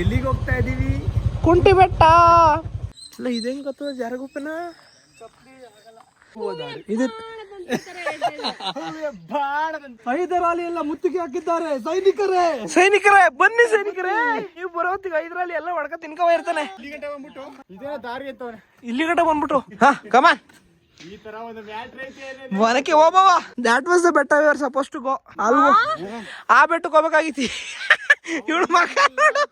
ಎಲ್ಲಿಗೆ ಹೋಗ್ತಾ ಇದೀವಿ? ಕುಂಟಿ ಬೆಟ್ಟ ಅಲ್ಲ ಇದೇನ್ ಗೊತ್ತದ ಜಾರಗುಪ್ಪನ? ಇದು ಹೈದರಾಲಿ ಎಲ್ಲ ಮುತ್ತಿಗೆ ಹಾಕಿದ್ದಾರೆ. ಸೈನಿಕರೇ! ಸೈನಿಕರೇ ಬನ್ನಿ ಸೈನಿಕರೇ. ನೀವು ಬರೋತ್ತಿಗೆ ಹೈದರಾಲಿ ಎಲ್ಲ ಒಡಕ ತಿನ್ಕವ ಇರ್ತಾನೆ. ಇದೇ ದಾರಿ ಇಲ್ಲಿ ಗಂಟ ಬಂದ್ಬಿಟ್ಟು ಹಾ ಕಮಾನ್ ಈ ತರ ಒಂದು ಮ್ಯಾಟ್ರ್ ಐತೆ ಮನಕ್ಕೆ ಹೋಗವ ದ್ಯಾಟ್ ವಾಸ್ ದ ಬೆಟ್ಟ we are supposed to go ಅಲ್ವಾ? ಆ ಬೆಟ್ಟಕ್ಕೆ ಹೋಗ್ಬೇಕಾಗಿತಿ ಇವಳು ನೋಡು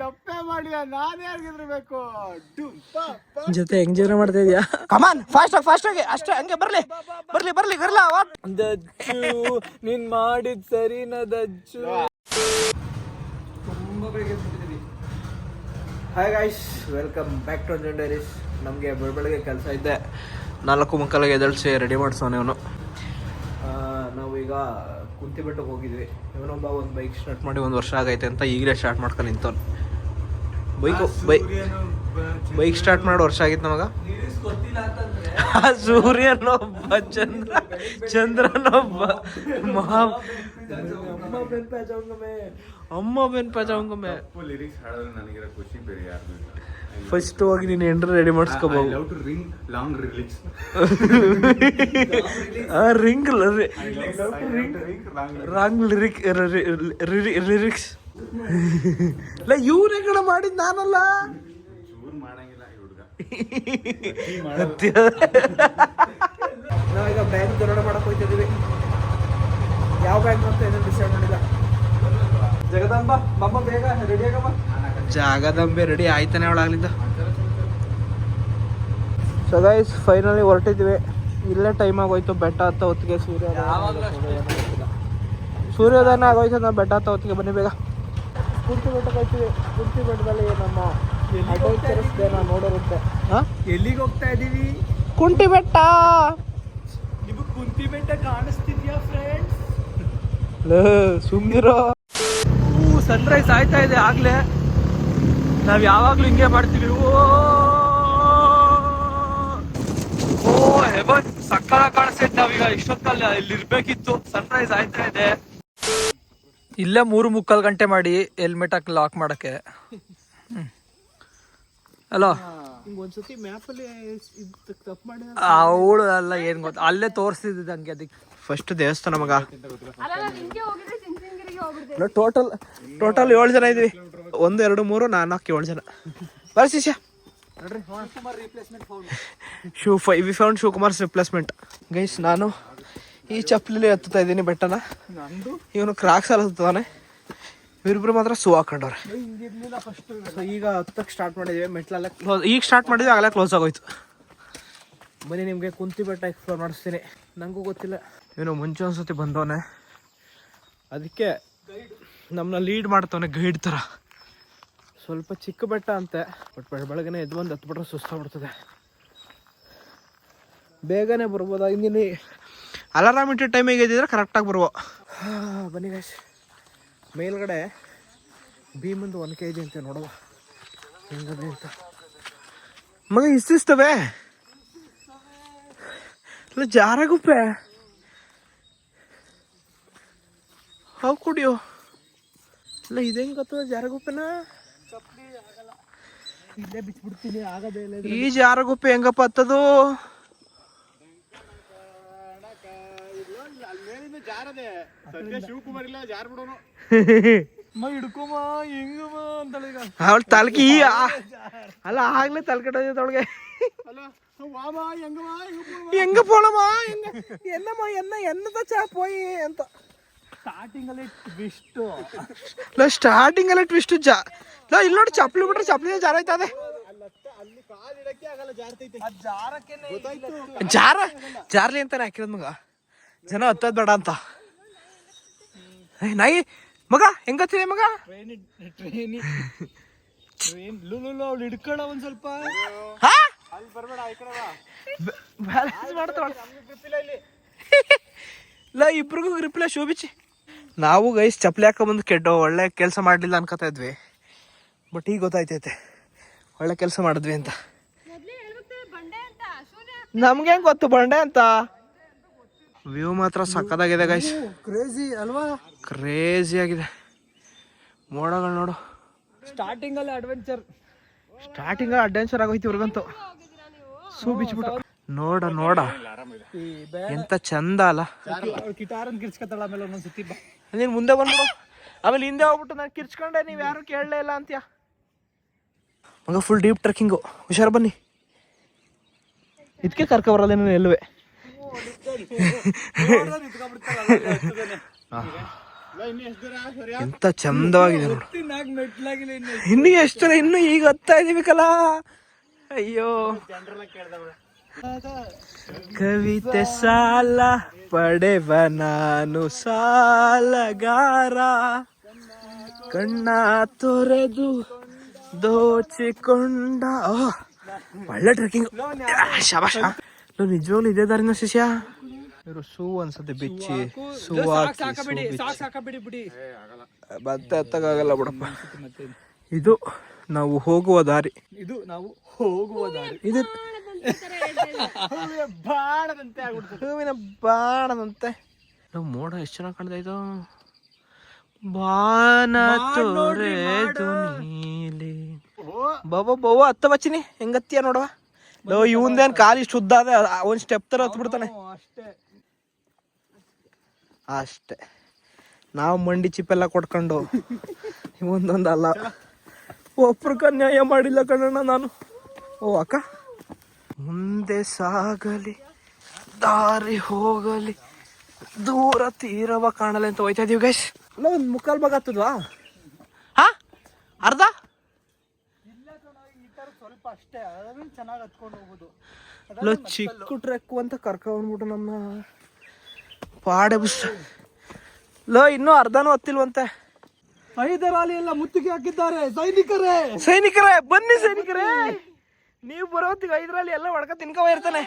ತಪ್ಪೇ ಮಾಡಿದ ನಾನೇ ಆಗಿರ್ಬೇಕು ಜೊತೆ ಎಂಜಾಯ್ ಮಾಡ್ತಾ ಇದೀಯಾ? ಕಮಾನ್ ಫಾಸ್ಟ್ ಆಗಿ ಫಾಸ್ಟ್ ಆಗಿ. ಅಷ್ಟೇ ಹಂಗೆ ಬರ್ಲಿ. ಬರ್ಲಿ ಬರ್ಲಿ ಗರ್ಲ ದಜ್ಜು ನೀನ್ ಮಾಡಿದ ಸರಿನ ದಜ್ಜು. ತುಂಬಾ ಬೇಗ ಎದ್ಬಿಟ್ಟಿದೀವಿ. Hi guys welcome back to Anjan diaries ನಮಗೆ ಬೆಳಬೆಳಗ್ಗೆ ಕೆಲಸ ಇದ್ದೆ ನಾಲ್ಕು ಮಕ್ಕಳಿಗೆ ಎದಳಿಸಿ ರೆಡಿ ಮಾಡಿಸೋಣ ಇವನು. ನಾವೀಗ ಕುಂತಿ ಬೆಟ್ಟಕ್ಕೆ ಹೋಗಿದ್ವಿ. ಇವನೊಬ್ಬ ಒಂದು ಬೈಕ್ ಸ್ಟಾರ್ಟ್ ಮಾಡಿ ಒಂದು ವರ್ಷ ಆಗೈತೆ ಅಂತ ಈಗಲೇ ಸ್ಟಾರ್ಟ್ ಮಾಡ್ಕೊಂಡು ನಿಂತವನು. ಬೈಕ್ ಬೈಕ್ ಬೈಕ್ ಸ್ಟಾರ್ಟ್ ಮಾಡಿ ವರ್ಷ ಆಗಿತ್ತು ನಮಗ? ಸೂರ್ಯನೊಬ್ಬ ಚಂದ್ರ ಚಂದ್ರನೊಬ್ಬ ಮಹಾ ಅಮ್ಮ ಬೆನ್ ಪೇಚಾವಂಗಮೆ ಅಮ್ಮ ಬೆನ್ ಪೇಚಾವಂಗಮೆ ಲಿರಿಕ್ಸ್ ಹಾಡೋದು ನನಗಿರೋ ಖುಷಿ ಬೇರೆ ಯಾರು ಇಲ್ಲ. ಫಸ್ಟ್ ಹೋಗಿ ನೀನು entry ready ಮಾಡಿಸ್ಕೋಬಹುದು love to ring long lyrics ring wrong lyric lyrics ಇಲ್ಲ ಕಡೆ ಕಣ ಮಾಡಿದ್ ನಾನಲ್ಲ. ನಾವೀಗ ಬ್ಯಾಂಕ್ ದರೋಡ ಮಾಡಕ್ ಹೋಗ್ತಿದೀವಿ. ಯಾವ ಬ್ಯಾಂಕ್ ಅಂತ ಏನೋ ಡಿಸೈಡ್ ಮಾಡಿಲ್ಲ? ಜಗದಾಂಬ ಬಮ್ಮ ಬೇಗ ರೆಡಿ ಆಗಮ್ಮ. ಜಾಗದಂಬೆ ರೆಡಿ ಆಯ್ತಾನೆ ಅವಳಾಗ್ಲಿದ್ದ ಸೊ ಗೈಸ್ ಫೈನಲಿ ಹೊರಟಿದ್ವಿ. ಇಲ್ಲೇ ಟೈಮ್ ಆಗೋಯ್ತು ಬೆಟ್ಟ ಹತ್ತ ಹೊತ್ತಿಗೆ ಸೂರ್ಯ ಸೂರ್ಯೋದಯ ಆಗೋಯ್ತು. ನಾವು ಬೆಟ್ಟ ಹತ್ತ ಹೊತ್ತಿಗೆ ಬನ್ನಿ ಬೇಗ. ಕುರ್ತಿ ಬೆಟ್ಟಕ್ಕೆ ಹೋಗ್ತೀವಿ ಕುರ್ತಿ ಬೆಟ್ಟದಲ್ಲಿ ನಮ್ಮ ಅಡ್ವೆಂಚರಸ್ ನೋಡಿರುತ್ತೆ. ಎಲ್ಲಿಗೆ ಹೋಗ್ತಾ ಇದೀವಿ? ಕುಂಟಿ ಬೆಟ್ಟ. ನಿಮಗೆ ಕುಂತಿ ಬೆಟ್ಟ ಕಾಣಿಸ್ತಿದ್ಯಾ ಫ್ರೆಂಡ್ಸ್ ಸುಮ್ಮನಿರೋ ಸನ್ರೈಸ್ ಆಯ್ತಾ ಇದೆ ಆಗ್ಲೇ. ನಾವ್ ಯಾವಾಗಲೂ ಹಿಂಗೆ ಮಾಡ್ತೀವಿ. ಓ ಓ ಹೆವನ್ ಸಕ್ಕರ ಕಾಣಿಸ್ತೈತೆ ನಾವೀಗ. ಇಷ್ಟೊತ್ತಲ್ಲಿ ಇಲ್ಲಿ ಇರ್ಬೇಕಿತ್ತು ಸನ್ರೈಸ್ ಆಯ್ತಾ ಇದೆ. ಇಲ್ಲೇ ಮೂರು ಮುಕ್ಕಾಲ್ ಗಂಟೆ ಮಾಡಿ ಹೆಲ್ಮೆಟ್ ಹಾಕಿ ಲಾಕ್ ಮಾಡಕ್ಕೆ. ಅಲೋ ಅವಳು ಅಲ್ಲ ಏನ್ ಗೊತ್ತ ಅಲ್ಲೇ ತೋರಿಸ್ತಿದ್ದ ಹಂಗೆ ಅದಕ್ಕೆ. ಫಸ್ಟ್ ದೇವಸ್ಥಾನ ಮಗ. ಟೋಟಲ್ ಟೋಟಲ್ ಏಳು ಜನ ಇದೀವಿ ಒಂದು ಎರಡು ಮೂರು ನಾಲ್ಕು ಏಳು ಜನ. ಬರ ಶಿಷ್ಯ. Shoe five we found Shivakumar's replacement guys ನಾನು ಈ ಚಪ್ಪಲಿಲಿ ಹತ್ತುತ್ತಾ ಇದ್ದೀನಿ ಬೆಟ್ಟನ. ನಂದು? ಇವನು ಕ್ರಾಕ್ಸ್ ಅಲ್ಲಿ ಹತ್ತುತ್ತಾನೆ. ಇವರಿಬ್ರು ಮಾತ್ರ ಸೂ ಹಾಕೊಂಡವ್ರೆ. ಈಗ ಹತ್ತಕ್ಕೆ ಸ್ಟಾರ್ಟ್ ಮಾಡಿದ್ವಿ ಮೆಟ್ಲೆಲ್ಲ ಕ್ಲೋಸ್ ಈಗ ಸ್ಟಾರ್ಟ್ ಮಾಡಿದ್ವಿ ಆಗಲೇ ಕ್ಲೋಸ್ ಆಗೋಯ್ತು. ಬನ್ನಿ ನಿಮಗೆ ಕುಂತಿ ಬೆಟ್ಟ ಎಕ್ಸ್ಪ್ಲೋರ್ ಮಾಡಿಸ್ತೀನಿ. ನನಗೂ ಗೊತ್ತಿಲ್ಲ. ಇವನು ಮುಂಚೆ ಒಂದ್ಸತಿ ಬಂದವನೆ. ಅದಕ್ಕೆ ನಮ್ಮನ್ನ ಲೀಡ್ ಮಾಡ್ತವನೆ ಗೈಡ್ ಥರ. ಸ್ವಲ್ಪ ಚಿಕ್ಕ ಬೆಟ್ಟ ಅಂತೆ. ಬಟ್ ಬೆಳ ಬೆಳಗ್ಗೆನೆ ಎದ್ದು ಬಂದು ಹತ್ಬಿಟ್ರೆ ಸುಸ್ತಾಗ್ಬಿಡ್ತದೆ. ಬೇಗನೆ ಬರ್ಬೋದು? ಹಿಂದಿನ ಅಲಾರಾಮ್ ಇಟ್ಟಿದ್ದ ಟೈಮಿಗೆ ಇದ್ದಿದ್ರೆ ಕರೆಕ್ಟಾಗಿ ಬರ್ಬೋ ಬನ್ನಿ ಗಾಯ್ಸ್ ಮೇಲ್ಗಡೆ ಭೀಮಂದು ಒನ್ ಕೆ ಜಿ ಅಂತ ನೋಡುವ. ಹೆಂಗದೆ ಅಂತ. ಮಗ ಇಷ್ಟಿಸ್ತವೆ ಇಲ್ಲ ಜಾರಗುಪ್ಪೆ ಹಾವು ಕುಡಿಯೋ. ಇಲ್ಲ ಇದೇಂಗ್ ಗೊತ್ತದ ಜಾರಗುಪ್ಪೆನ ಇಲ್ಲೇ ಬಿಚ್ಬಿಡ್ತೀನಿ ಆಗದೇ ಇಲ್ಲ ಈ ಜಾರಗುಪ್ಪೆ ಹೆಂಗಪ್ಪ ಹತ್ತದು ಮೇಲಿಂದ ಜಾರದೆ ಸದ್ಯ ಶಿವಕುಮಾರ್ ಇಲ್ಲ ಜಾರ್ ಬಿಡೋನು ಮ ಹಿಡ್ಕೊಮ ಹೆಂಗಮ್ಮ ಅಂತಳ ಈಗ ಅವಳ ತಲ್ಕಿ ಅಲ್ಲ ಆಗ್ಲೇ ತಲ್ಕಟ್ಟೊಳಗೆ ಅಲ್ಲ ವಾಮ ಹೆಂಗಮ್ಮ ಹೆಂಗ போலமா ಹೆಂಗ என்னம்மா என்ன என்னதான் ಚಾ போய் ಅಂತ ಸ್ಟಾರ್ಟಿಂಗ್ ಅಲ್ಲಿ ಟ್ವಿಸ್ಟ್ ಇಲ್ಲ ಸ್ಟಾರ್ಟಿಂಗ್ ಅಲ್ಲಿ ಟ್ವಿಸ್ಟ್ ಜಾ ಇಲ್ಲ ಇಲ್ಲಿ ನೋಡಿ ಚಪ್ಪಲಿ ಬಿಟ್ರೆ ಚಪ್ಪಲಿ ಜಾರ ಆಯ್ತದೆ ಅಲ್ಲಿ ಕಾಲ್ ಇಡಕ್ಕೆ ಆಗಲ್ಲ ಜಾರ್ತೈತೆ ಅದ್ ಜಾರಕ್ಕೆ ಜಾರ ಜಾರ್ಲಿ ಅಂತಾನೆ ಹಾಕಿರೋದ್ ಮಗ. ಜನ ಹತ್ತದ್ ಬೇಡ ಅಂತ. ನಾಯಿ ಮಗ ಹೆಂಗತ್ತಿದೆ ಮಗ? ಟ್ರೈನ್ ಲುಲು ಅವ್ಳು ಹಿಡ್ಕೊಳ ಒಂದ್ ಸ್ವಲ್ಪ. ಹಾ? ಅಲ್ಲಿ ಬರ್ಬೇಡ ಈ ಕಡೆ ಬ್ಯಾಲೆನ್ಸ್ ಗೊತ್ತಿಲ್ಲ ಇಲ್ಲಿ ಇಲ್ಲ. ಇಬ್ರಿಗೂ ಗ್ರಿಪ್ಲೆ ಶೋಭಿಚಿ ನಾವು ಗೈಸ್ ಚಪ್ಪಲಿ ಹಾಕೊಂಬಂದು ಕೆಟ್ಟ ಒಳ್ಳೆ ಕೆಲಸ ಮಾಡಲಿಲ್ಲ ಅನ್ಕೋತಾ ಇದ್ವಿ. ಬಟ್ ಈಗ ಗೊತ್ತಾಯ್ತೈತೆ. ಒಳ್ಳೆ ಕೆಲಸ ಮಾಡಿದ್ವಿ ಅಂತ. ನಮ್ಗೆ ಹೆಂಗ್ ಗೊತ್ತು ಬಂಡೆ ಅಂತ? ವ್ಯೂ ಮಾತ್ರ ಸಕ್ಕದಾಗಿದೆ ಗೈಸ್ ಕ್ರೇಜಿ ಅಲ್ವಾ? ಕ್ರೇಜಿ ಆಗಿದೆ. ಮೋಡಗಳು ನೋಡು. ಸ್ಟಾರ್ಟಿಂಗ್ ಅಲ್ಲಿ ಅಡ್ವೆಂಚರ್ ಸ್ಟಾರ್ಟಿಂಗ್ ಅಡ್ವೆಂಚರ್ ಆಗೋಯ್ತು ಇವ್ರಿಗಂತೂ. ಸೂ ಬಿಚ್ಬಿಟ್ಟು. ನೋಡ ನೋಡ. ಎಂತ ಚಂದ ಅಲ್ಲ. ಕಿರ್ಚ್ಕತ್ತಾಳ ಆಮೇಲೆ ಒಂದೊಂದ್ ಸತಿ ಬಾ. ನೀನ್ ಮುಂದೆ ಬಂದ್ಬಿಡು. ಆಮೇಲೆ ಹಿಂದೆ ಹೋಗ್ಬಿಟ್ಟು ನಾನು ಕಿರ್ಚ್ಕೊಂಡೆ ನೀವು ಯಾರು ಕೇಳಲೇ ಇಲ್ಲ ಅಂತ್ಯ? ಮಗ ಫುಲ್ ಡೀಪ್ ಟ್ರೆಕ್ಕಿಂಗು ಹುಷಾರು ಬನ್ನಿ. ಇದಕ್ಕೆ ಕರ್ಕ ಬರಲ್ಲ ನೀನು ಎಲ್ಲುವೆ ಎಂತ ಚಂದವಾಗಿದೆ ನೋಡು. ಇನ್ನು ಇನ್ನು ಎಷ್ಟು ಜನ ಇನ್ನು ಈಗ ಹತ್ತಾ ಇದೀವಿ ಕಲಾ. ಅಯ್ಯೋ. ಕವಿತೆ ಸಾಲ ಪಡೆವ ನಾನು ಸಾಲಗಾರ. ಕಣ್ಣ ತೊರೆದು ದೋಚಿಕೊಂಡ. ಒಳ್ಳೆ ಟ್ರೆಕ್ಕಿಂಗ್ ಶಬಾಷ ನಾವು ನಿಜವಾಗ್ಲೂ ಇದೇ ದಾರಿನ ಶಿಷ್ಯ? ಇವರು ಸೂ ಅನ್ಸತ್ತೆ ಬಿಚ್ಚಿ. ಸೂ ಮತ್ತೆ ಹತ್ತಕ್ಕಾಗಲ್ಲ ಬಿಡಪ್ಪ. ಇದು ನಾವು ಹೋಗುವ ದಾರಿ. ಇದು ನಾವು ಹೋಗುವ ದಾರಿ. ಇದು ಬಾಣದಂತೆ ಹೂವಿನ ಬಾಣದಂತೆ. ನಾವು ಮೋಡ ಎಷ್ಟು ಚೆನ್ನಾಗಿ ಕಾಣ್ತಾ ಇದ್ದು ಬಾನ ತೋರೆದು ನೀಲಿ ಬಾಬಾ ಬಾವ ಹತ್ತ ಬಚ್ಚಿನಿ ಹೆಂಗತ್ತೀಯ ನೋಡವ ಲೋ ಇವಂದೇನ್ ಕಾಲು ಇಷ್ಟು ಉದ್ದ ಅದ ಒಂದ್ ಸ್ಟೆಪ್ ತರ ಹತ್ ಬಿಡ್ತಾನೆ. ಅಷ್ಟೇ. ಅಷ್ಟೇ. ನಾವು ಮಂಡಿ ಚಿಪ್ಪೆಲ್ಲ ಕೊಟ್ಕೊಂಡು ಒಂದೊಂದಲ್ಲ ಒಬ್ರು ನ್ಯಾಯ ಮಾಡಿಲ್ಲ ಕಣ್ಣಣ್ಣ ನಾನು. ಓ ಅಕ್ಕ. ಮುಂದೆ ಸಾಗಲಿ ದಾರಿ ಹೋಗಲಿ ದೂರ ತೀರವ ಕಾಣಲಿ ಅಂತ ಹೋಯ್ತಾ ಇದೀವಿ ಗೈಸ್ ಅಲ್ಲ ಒಂದು ಮುಕ್ಕಾಲ್ ಭಾಗ ಹತ್ತದ್ವಾ? ಹಾ? ಅರ್ಧ? ಸ್ವಲ್ಪ ಅಷ್ಟೇ. ಅದನ್ನ ಚೆನ್ನಾಗಿ ಹತ್ಕೊಂಡು ಹೋಗ್ಬೋದು. ಅಲ್ಲ ಚಿಕ್ಕ ಟ್ರೆಕ್ ಅಂತ ಕರ್ಕೊಂಡ್ಬಿಟ್ಟು ನಮ್ಮ ಪಾಡೆ ಬುಸ್. ಲೋ ಇನ್ನೂ ಅರ್ಧನೂ ಹತ್ತಿಲ್ವಂತೆ. ಐದರಾಲಿ ಎಲ್ಲ ಮುತ್ತಿಗೆ ಹಾಕಿದ್ದಾರೆ. ಸೈನಿಕರೇ! ಸೈನಿಕರೇ ಬನ್ನಿ ಸೈನಿಕರೇ! ನೀವು ಬರೋತ್ತಿಗೆ ಐದರಲ್ಲಿ ಎಲ್ಲ ಒಡಕ ತಿನ್ಕೋ ಇರ್ತಾನೆ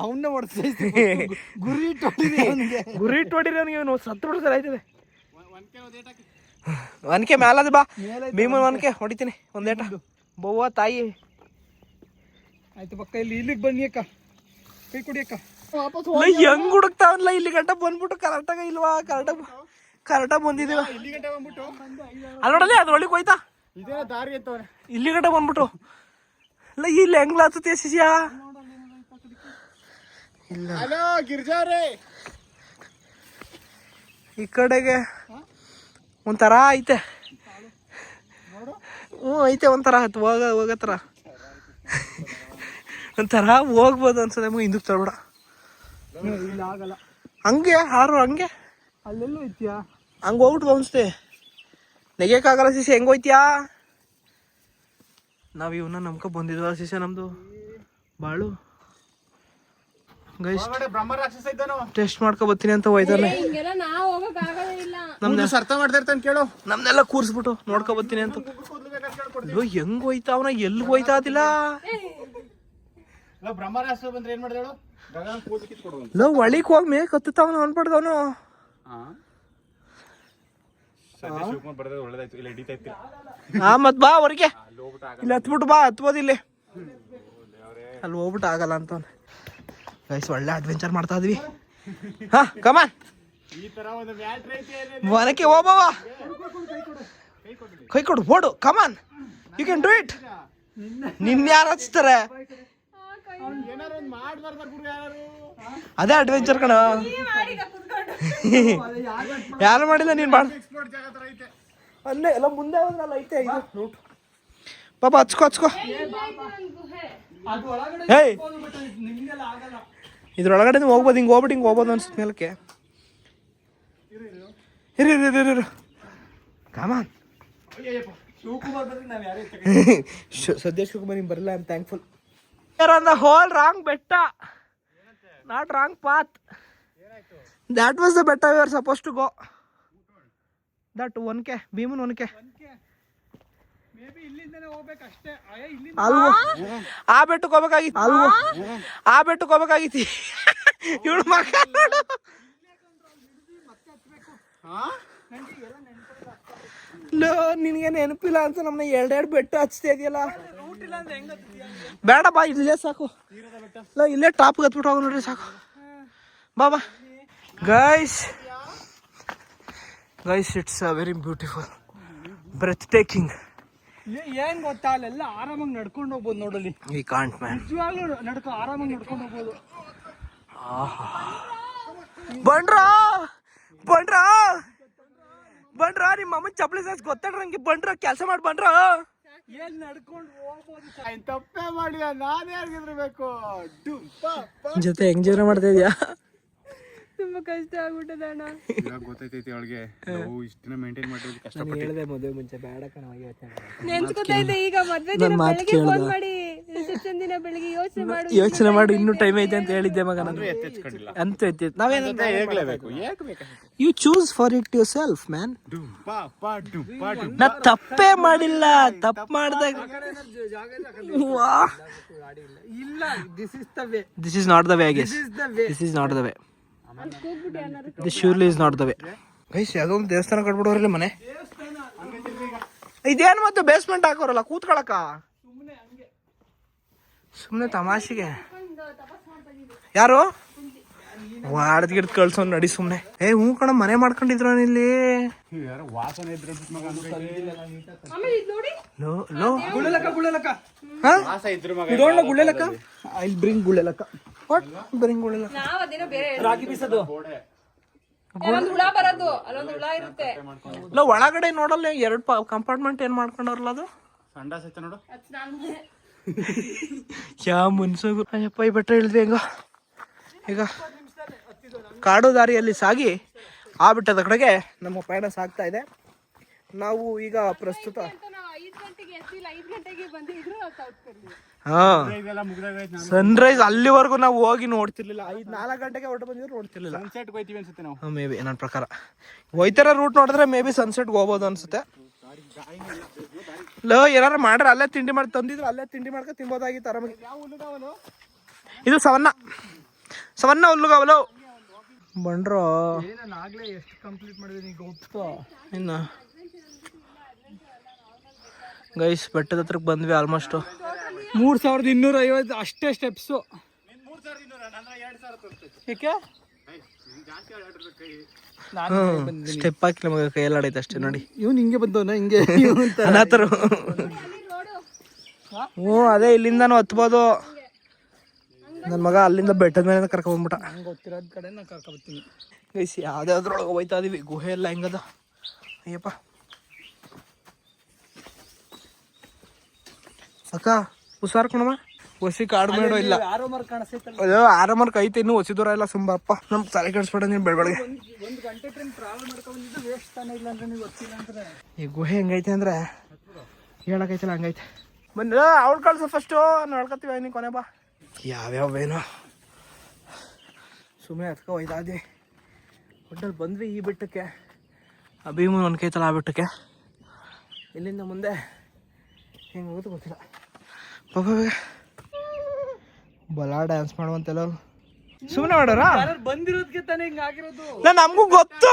ಅವನ್ನ ಹೊಡ್ಸಿ ಗುರಿ ಇಟ್ಟು ಅವ್ನಿಗೆ. ಗುರಿ ಇಟ್ಟು ಹೊಡಿರಿ ಅವ್ನಿಗೆ ಇವನು ಸತ್ತು ಬಿಡ್ತಾರೆ ಆಯ್ತದೆ. ಒನ್ಕೆ ಮೇಲದ ಬಾ ಭೀಮ ಒನ್ಕೆ ಹೊಡಿತೀನಿ ಒಂದೇಟ ಬವ್ವ ತಾಯಿ. ಆಯ್ತು ಪಕ್ಕ ಇಲ್ಲಿ ಇಲ್ಲಿಗೆ ಬನ್ನಿ ಅಕ್ಕ. ಕೈ ಕುಡಿ ಅಕ್ಕ. ಹೆಂಗ್ ಹುಡುಕ್ತಾವಲ್ಲ ಇಲ್ಲಿ ಗಂಟ ಬಂದ್ಬಿಟ್ಟು ಕರೆಕ್ಟಾಗ ಇಲ್ವಾ? ಕರೆಕ್ಟಾಗ ಕರೆಕ್ಟಾಗ ಬಂದಿದೀವ. ಇಲ್ಲಿ ಗಂಟೆ ಬಂದ್ಬಿಟ್ಟು. ಅಲ್ಲಿ ನೋಡಲಿ ಅದ್ರ ಒಳಗೆ ಹೋಯ್ತಾ? ಇದೇ ದಾರಿ ಅಂತ ಇಲ್ಲಿ ಕಡೆ ಬಂದ್ಬಿಟ್ಟು ಇಲ್ಲ ಇಲ್ಲಿ ಹೆಂಗ್ಲ ಹತ್ತುತ್ತೆ ಶಿಶಿಯಾ ಇಲ್ಲ. ಹಲೋ ಗಿರ್ಜಾವ್ರೆ ಈ ಕಡೆಗೆ ಒಂಥರ ಐತೆ. ಹ್ಞೂ ಐತೆ ಒಂಥರ ಆಯ್ತು. ಹೋಗ ಹೋಗತ್ತರ ಒಂಥರ ಹೋಗ್ಬೋದು ಅನ್ಸದೆ ಮಗ ಹಿಂದಕ್ಕೆ ಆಗಲ್ಲ. ಹಂಗೆ ಹಾರು ಹಂಗೆ? ಅಲ್ಲೆಲ್ಲೂ ಐತಿಯಾ? ಹಂಗೆ ಹೋಗ್ಬಿಟ್ಟು ಅನ್ಸುತ್ತೆ. ನೆಗೆಯಕ್ಕಾಗಲ್ಲ ಶಿಷ್ಯ ಹೆಂಗ್ ಹೋಯ್ತ್ಯಾ? ನಾವು ಇವನ್ನ ನಮ್ಕ ಬಂದಿದ್ವ ಶಿಷ್ಯ ನಮ್ದು. ಬಾಳು. ಟೆಸ್ಟ್ ಮಾಡ್ಕೊ ಬರ್ತೀನಿ ಅಂತ ಹೋಯ್ತಾನೆ ನಮ್ದು ಅರ್ಥ ಮಾಡ್ತಾ ಇರ್ತಾನೆ ಕೇಳು. ನಮ್ನೆಲ್ಲ ಕೂರಿಸ್ಬಿಟ್ಟು ನೋಡ್ಕೊ ಬರ್ತೀನಿ ಅಂತ. ಅಯ್ಯೋ ಹೆಂಗ್ ಹೋಯ್ತಾವನ ಎಲ್ಲಿ ಹೋಯ್ತಾ ಅದಿಲ್ಲ? ಇಲ್ಲ ಬ್ರಹ್ಮ ರಾಕ್ಷಸ ಬಂದ್ರೆ ಏನ್ ಮಾಡ್ದೇಳು ಒಳಿಕ್ ಹೋಗ್ ಮೇ ಹತ್ತುತ್ತಾವನ ಅನ್ಪಡ್ದವನು ಸದ್ಯ ಶಿವಕುಮಾರ್ ಬರ್ದ್ರೆ ಒಳ್ಳೇದಾಯ್ತು. ಇಲ್ಲ ಹಿಡಿತಾ ಇತ್ತು ಹಾ ಮತ್ ಬಾ ಹೊರಗೆ. ಇಲ್ಲಿ ಹತ್ಬಿಟ್ಟು ಬಾ ಹತ್ಬೋದು ಇಲ್ಲಿ. ಅಲ್ಲಿ ಹೋಗ್ಬಿಟ್ಟು ಆಗಲ್ಲ ಅಂತ ಗೈಸ್ ಒಳ್ಳೆ ಅಡ್ವೆಂಚರ್ ಮಾಡ್ತಾ ಇದ್ವಿ. ಹಾ ಕಮಾನ್ ಮನಕ್ಕೆ ಹೋಗವ ಕೈ ಕೊಡು ಓಡು come on you can do it ನಿನ್ನ ಯಾರು ಹಚ್ತಾರೆ? ಅದೇ ಅಡ್ವೆಂಚರ್ ಕಣ. ಯಾರು ಮಾಡಿಲ್ಲ ನೀನ್ ಮಾಡ ಎಕ್ಸ್ಪ್ಲೋರ್ ಜಾಗ ಐತೆ ಅಲ್ಲೇ ಎಲ್ಲ ಮುಂದೆ ಹೋದ್ರಲ್ಲ ಐತೆ ಇದು. ರೂಟ್ ಪಾಪ ಹಚ್ಕೋ ಹಚ್ಕೋ. ಹೇಯ್ ಇದ್ರೊಳಗಡೆ ಹೋಗ್ಬೋದು ಹಿಂಗೆ ಹೋಗ್ಬಿಟ್ಟು ಹಿಂಗೆ ಹೋಗ್ಬೋದು ಅನ್ಸುತ್ತೆ ಮೇಲಕ್ಕೆ. ಇರು ಇರು. ಇರು ಇರು ಕಾಮಾನ್ ನಾವ್ ಸದ್ಯ ಶಿವಕುಮಾರ್ ನಿಮ್ಗೆ ಬರಲ್ಲ I am thankful the whole wrong betta not wrong path that was the betta we are suppose to go that Onake Bhiman Onake K ಅಯ್ಯ ಇಲ್ಲಿಂದ ಅಲ್ವೋ? ಆ ಬೆಟ್ಟಕ್ಕೆ ಹೋಗ್ಬೇಕಾಗಿತ್ತು. ಅಲ್ವೋ? ಆ ಬೆಟ್ಟಕ್ಕೆ ಹೋಗ್ಬೇಕಾಗಿತ್ತು. ಇವಳು ಮಕ್ಕ ಲೋ ನಿನಗೆ ನೆನಪಿಲ್ಲ ಅಂತ ನಮ್ಮನ್ನ ಎರಡೆರಡು ಬೆಟ್ಟು ಹಚ್ತಾ ಇದೆಯಲ್ಲ? ಬೇಡ ಬಾ ಇಲ್ಲೇ ಸಾಕು. ಲೋ ಇಲ್ಲೇ ಟಾಪ್ಗೆ ಹತ್ಬಿಟ್ಟು ಹೋಗ ನೋಡ್ರಿ ಸಾಕು. ಬಾ ಬಾ. Guys guys it's very beautiful breathtaking ಏನ್ ಗೊತ್ತಾ ಅಲ್ಲೆಲ್ಲ ಆರಾಮಾಗಿ ನಡ್ಕೊಂಡು ಹೋಗ್ಬೋದು ನೋಡಲಿ ಈ ಕಾಂಟ್ ಮ್ಯಾನ್ ನಿಜವಾಗ್ಲೂ ನಡ್ಕೊ ಆರಾಮಾಗಿ ನಡ್ಕೊಂಡು ಹೋಗ್ಬೋದು. ಬಂಡ್ರಾ ಬಂಡ್ರ ಬಂಡ್ರ? ನಿಮ್ಮ ಅಮ್ಮನ ಚಪ್ಪಲಿ ಸಾಸ್ ಗೊತ್ತಾಡ್ರ ನಂಗೆ ಬಂಡ್ರ ಕೆಲಸ ಮಾಡಿ ಬಂಡ್ರ? ಏನ್ ನಡ್ಕೊಂಡು ಹೋಗ್ಬೋದು ತಪ್ಪೇ ಮಾಡಿಲ್ಲ ನಾನೇ ಆಗಿರ್ಬೇಕು ಜೊತೆ ಹೆಂಗ್ ಜೀವನ ಮಾಡ್ತಾ ಇದೀಯಾ? ತುಂಬಾ ಕಷ್ಟ ಆಗ್ಬಿಟ್ಟದ ಅಣ್ಣ. ಇವಾಗ ಗೊತ್ತೈತೈತಿ ಅವಳಿಗೆ. ನಾವು ಇಷ್ಟ ದಿನ ಮೇಂಟೈನ್ ಮಾಡೋದು ಕಷ್ಟಪಟ್ಟು. ಹೇಳಿದೆ ಮದುವೆ ಮುಂಚೆ ಬೇಡ ಕಣ ನೆನ್ಸ್ಕೊತಾ ಇದ್ದೆ. ಈಗ ಮದ್ವೆ ದಿನ ಬೆಳಿಗ್ಗೆ ಫೋನ್ ಮಾಡಿ ರಿಸೆಪ್ಷನ್ ದಿನ ಬೆಳಿಗ್ಗೆ ಯೋಚನೆ ಮಾಡು ಯೋಚನೆ ಮಾಡಿ ಇನ್ನೂ ಟೈಮ್ ಐತೆ ಅಂತ ಹೇಳಿದ್ದೆ ಮಗ ನಾನು ಎತ್ತೆಚ್ಕೊಂಡಿಲ್ಲ. ಅಂತ ಎತ್ತಿತ್ತು ನಾವೇನಂತ ಹೇಗ್ಲೇಬೇಕು ಯಾಕೆ ಬೇಕು you choose for it yourself man ಪಾ ಪಾ ಡುಮ್ ಪಾ ಡುಮ್ ನಾ ತಪ್ಪೇ ಮಾಡಿಲ್ಲ ತಪ್ಪು ಮಾಡ್ದಾಗ ಇಲ್ಲ. This is the way this is not the way guess is the way this is not the way this surely is not the way guys ಯಾವುದೋ ಒಂದು ದೇವಸ್ಥಾನ ಕಟ್ಬಿಡೋರಿಲ್ಲ ಮನೆ. ಇದೇನು ಮತ್ತೆ ಬೇಸ್ಮೆಂಟ್ ಹಾಕೋರಲ್ಲ ಕೂತ್ಕೊಳಕ ಸುಮ್ಮನೆ ತಮಾಷೆಗೆ. ಯಾರು? ವಾಡದ್ ಗಿಡದ್ ಕಳ್ಸೋನ್ ನಡಿ ಸುಮ್ಮನೆ ಏ ಹ್ಞೂ ಕಣ ಮನೆ ಮಾಡ್ಕೊಂಡಿದ್ರ ಇಲ್ಲಿ ಗುಳ್ಳೆಲಕ್ಕ ವಾಸನೆ ಇದ್ರೆ ಮಗ ಆಮೇಲೆ ಇದು ನೋಡಿ ಲೋ ಲೋ. ಗುಳೆಲಕ್ಕ ಗುಳೆಲಕ್ಕ ಹಾ? ವಾಸ ಇದ್ರ ಮಗ ಇದೊಂದು ಗುಳೆಲಕ್ಕ ಐ ಬ್ರಿಂಗ್ ಗುಳೆಲಕ್ಕ ವಾಟ್ ಬರಿಂಗುಳಿಲ್ಲ. ನಾವ್ ಅದೇನೋ ಬೇರೆ ರಾಗಿ ಬೀಸೋದು. ಅಲ್ಲೊಂದು ಹುಳ ಬರೋದು. ಅಲ್ಲೊಂದು ಹುಳ ಇರುತ್ತೆ. ಇಲ್ಲ ಒಳಗಡೆ ನೋಡಲ್ಲ ಎರಡು ಕಂಪಾರ್ಟ್ಮೆಂಟ್ ಏನ್ ಮಾಡ್ಕೊಂಡವ್ರಲ್ಲ ಅದು? ಸಂಡಾಸ್ ಐತೆ ನೋಡು. ಅದ್ ನಾನು ಯಾ ಮುನ್ಸಗು. ಅಯ್ಯಪ್ಪ ಈ ಬೆಟ್ಟ ಇಳಿದ್ವಿ ಹೆಂಗ? ಈಗ ಕಾಡು ದಾರಿಯಲ್ಲಿ ಸಾಗಿ ಆ ಬೆಟ್ಟದ ಕಡೆಗೆ ನಮ್ಮ ಪಯಣ ಸಾಗ್ತಾ ಇದೆ. ನಾವು ಈಗ ಪ್ರಸ್ತುತ ಅಂತ ರೈಸ್ ಅಲ್ಲಿವರೆಗೂ ನಾವು ಹೋಗಿ ನೋಡ್ತಿರ್ಲಿಲ್ಲ. ಐದ್ ನಾಲ್ಕು ಗಂಟೆಗೆ ಹೊರಟು ಬಂದಿದ್ರು ನೋಡ್ತಿರ್ಲಿಲ್ಲ. ಸನ್ಸೆಟ್ ಹೋಯ್ತೀವಿ ಅನ್ಸುತ್ತೆ ನಾವು. ಮೇ ಬಿ ನನ್ನ ಪ್ರಕಾರ. ಹೋಯ್ತಾರ ರೂಟ್ ನೋಡಿದ್ರೆ ಮೇ ಬಿ ಸನ್ಸೆಟ್ ಹೋಗ್ಬೋದು ಅನ್ಸುತ್ತೆ. ಲೋ ಏನಾರ ಮಾಡ್ರೆ ಅಲ್ಲೇ ತಿಂಡಿ ಮಾಡಿ ತಂದಿದ್ರು ಅಲ್ಲೇ ತಿಂಡಿ ಮಾಡ್ಕೊ ತಿನ್ಬೋದಾಗಿತ್ತು ಆರಾಮಾಗಿ. ಇದು ಸವನ್ನ ಸವನ್ನ ಹುಲ್ಲುಗಾವಲು ಬಂಡ್ರೋ. ಎಷ್ಟು ಕಂಪ್ಲೀಟ್ ಮಾಡಿದೀನಿ ಗೊತ್ತು? ಇನ್ನು. ಗೈಸ್ ಬೆಟ್ಟದ ಹತ್ರಕ್ಕೆ ಬಂದ್ವಿ ಆಲ್ಮೋಸ್ಟ್ ಮೂರ್ ಸಾವಿರದ ಇನ್ನೂರ ಐವತ್ತು ಅಷ್ಟೇ ಸ್ಟೆಪ್ಸು ಏಕೆ? ಸ್ಟೆಪ್ ಹಾಕಿ ನಮಗೆ ಕೈಯಲ್ಲಾಡೈತೆ ಅಷ್ಟೇ ನೋಡಿ. ಇವ್ನು ಹಿಂಗೆ ಬಂದವನ? ಹಿಂಗೆ ಅನಾಥರು. ಹ್ಞೂ ಅದೇ ಇಲ್ಲಿಂದನೂ ಹತ್ಬೋದು. ನನ್ನ ಮಗ ಅಲ್ಲಿಂದ ಬೆಟ್ಟದ ಮೇಲೆ ಕರ್ಕೊಂಡ್ಬಿಟ್ಟ ನಂಗೆ ಗೊತ್ತಿರೋದ್ ಕಡೆ ನಾನು ಕರ್ಕೊಬರ್ತೀನಿ ಗೈಸ್ ಯಾವ್ದಾದ್ರೊಳಗೆ ಹೋಯ್ತಾ ಇದೀವಿ ಗುಹೆ ಎಲ್ಲ ಹೆಂಗದ? ಅಯ್ಯಪ್ಪ. ಅಕ್ಕ, ಹುಷಾರ್ ಕಣಮ್ಮ. ಹೊಸಿ ಕಾಡು ಮೇಡೋ ಇಲ್ಲ. ಅಯ್ಯೋ ಆರಾಮರ್ಕ್ ಐತೆ ಇನ್ನು ಹೊಸಿ ದೂರ ಇಲ್ಲ ಸುಂಬಪ್ಪ. ನಮ್ ತಲೆ ಕೆಡಿಸ್ಬೇಡ ನೀನು ಬೆಳಬೆಳಗ್ಗೆ ಈ ಗುಹೆ ಹೆಂಗೈತೆ ಅಂದ್ರೆ ಹೇಳಕೈತಲ್ಲ ಹಂಗೈತೆ. ಬಂದ ಅವ್ಳು ಕಳ್ಸು ಫಸ್ಟು ನೋಡ್ಕೊತೀವಿ ನೀನು ಕೊನೆ ಬಾ. ಯಾವ್ಯಾವೇನೋ ಸುಮ್ಮನೆ ಹತ್ಕೊ ಒಯ್ದಾದಿ. ಒಟ್ಟಲ್ಲಿ ಬಂದ್ವಿ ಈ ಬೆಟ್ಟಕ್ಕೆ. ಅಭಿಮನ್ ಕೈ ಕೈತಲ್ಲ ಆ ಬೆಟ್ಟಕ್ಕೆ. ಇಲ್ಲಿಂದ ಮುಂದೆ ಹೆಂಗೆ ಗೊತ್ತಿಲ್ಲ. ಬಲ ಡ್ಯಾನ್ಸ್ ಮಾಡುವಂತೆಲ್ಲ. ಸುಮ್ಮನೆ ಮಾಡೋರ? ಬಂದಿರೋದಕ್ಕೆ ತಾನೇ ಹಿಂಗೆ ಆಗಿರೋದು ನಾ ನಮಗೂ ಗೊತ್ತು.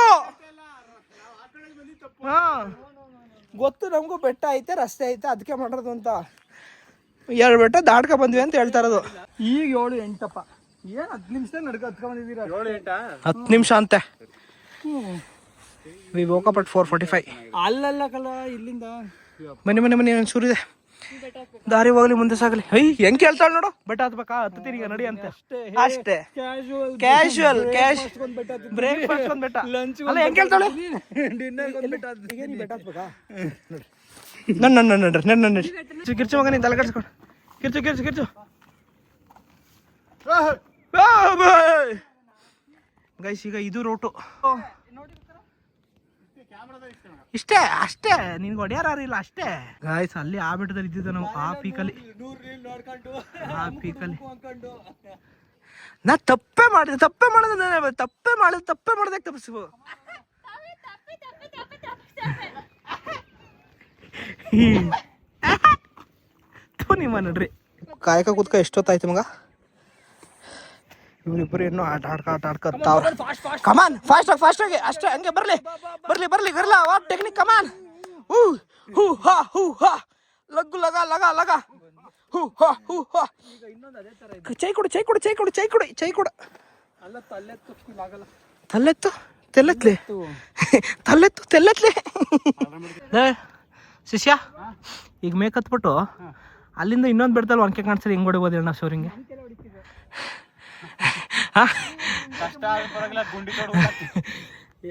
ಹಾ. ಗೊತ್ತು ನಮಗೂ ಬೆಟ್ಟ ಐತೆ ರಸ್ತೆ ಐತೆ ಅದಕ್ಕೆ ಮಾಡೋದು ಅಂತ. ಎರಡು ಬೆಟ್ಟ ದಾಟ್ಕ ಬಂದ್ವಿ ಅಂತ ಹೇಳ್ತಾ ಇರೋದು. ಈಗ ಏಳು ಎಂಟಪ್ಪ. ಏನ್ ಹತ್ತು ನಿಮಿಷ ನಡ್ಕ ಹತ್ಕ ಬಂದಿದ್ದೀರಾ ಏಳು ಎಂಟಾ ಹತ್ತು ನಿಮಿಷ ಅಂತೆ. We woke at four forty five ಅಲ್ಲಲ್ಲ ಕಲ ಇಲ್ಲಿಂದ. ಮನೆ ಮನೆ ಮನೆ ಇದೆ? ದಾರಿ ಹೋಗ್ಲಿ ಮುಂದೆ ಸಾಗಲಿ. ಹೈ ಹೆಂಗ್ ಕೇಳ್ತಾಳ ನೋಡು. ಬೆಟ್ಟ ಹತ್ಬೇಕಾ? ಹತ್ತು ಈಗ ನಡಿ ಅಂತ. ಅಷ್ಟೇ ಕ್ಯಾಶುವಲ್ ಕ್ಯಾಶ್ ಬ್ರೇಕ್ಫಾಸ್ಟ್ ಒಂದ್ ಬೆಟ್ಟ ಲಂಚ್ ಅಲ್ಲ ಹೆಂಗ್ ಕೇಳ್ತಾಳೆ? ಡಿನ್ನರ್ ಒಂದ್ ಬೆಟ್ಟ ಹತ್ತಿದ್ದು. ಈಗ ನೀ ಬೆಟ್ಟ ಹತ್ಬೇಕಾ? ನನ್ ನನ್ ನನ್ ನಡ್ರಿ ನನ್ ನಡ್ರಿ ಕಿರ್ಚು ಕಿರ್ಚು ಮಗ ನೀನ್ ತಲೆ ಕಟ್ಸ್ಕೊಂಡು ಕಿರ್ಚು ಕಿರ್ಚು ಕಿರ್ಚು. ಗೈಸ್ ಈಗ ಇದು ರೋಟು. ಇಷ್ಟೇ ಅಷ್ಟೇ ನಿನ್ಗೆ ಇಲ್ಲ ಅಷ್ಟೇ. ಗಾಯ್ಸ್ ಅಲ್ಲಿ ಆ ಬೆಟ್ಟದಲ್ಲಿ ಇದ್ದಿದ್ದ ನಾವು ಆ ಪೀಕಲ್ಲಿ. ನೂರ್ ರೀಲ್ ನೋಡ್ಕೊಂಡು. ಆ ಪೀಕಲ್ಲಿ. ನಾ ತಪ್ಪೆ ಮಾಡಿದೆ ತಪ್ಪೆ ಮಾಡಿದ್ರೆ ತಪ್ಪೆ ತಪ್ಪೇ ತಪ್ಪೆ ತಪ್ಪೇ ತಪ್ಪಿಸು ತಪ್ಪಿಸ್ಬೋ ನಿಮ್ಮ ನೋಡ್ರಿ. ಕಾಯಕ ಕೂತ್ಕ ಎಷ್ಟೊತ್ತಾಯ್ತು ಮಗ? ಇವ್ರಿಬ್ಬರು ಏನೋ ಆಟ ಆಡ್ಕ ಆಟ ಆಡ್ಕತ್ತಾವ ಕಮಾನ್ ಫಾಸ್ಟ್ ಆಗಿ ಫಾಸ್ಟ್ ಆಗಿ ಅಷ್ಟೇ ಹಂಗೆ ಬರ್ಲಿ ಬರ್ಲಿ ಬರ್ಲಿ ಗರ್ಲ ವಾಟ್ ಟೆಕ್ನಿಕ್ ಕಮಾನ್ ಹೂ ಹೂ ಹಾ ಹೂ ಹಾ. ಲಗ್ಗು ಲಗ ಲಗ ಲಗ ಹೂ ಹಾ ಹೂ ಹಾ. ಚೈ ಕೊಡು ಚೈ ಕೊಡು ಚೈ ಕೊಡು ಚೈ ಕೊಡು ಚೈ ಕೊಡು. ತಲ್ಲೆತ್ತು ತೆಲ್ಲತ್ಲಿ. ತಲ್ಲೆತ್ತು ತೆಲ್ಲತ್ಲಿ. ಶಿಷ್ಯ ಈಗ ಮೇಕ್ ಹತ್ಬಿಟ್ಟು ಅಲ್ಲಿಂದ ಇನ್ನೊಂದು ಬೆಡ್ದಲ್ಲಿ ಒನಕೆ ಕಾಣಿಸ್ರಿ ಹಿಂಗೆ ಹೊಡಿಬೋದು ಹೇಳಿ ನಾವು ಶೋರಿಂಗೆ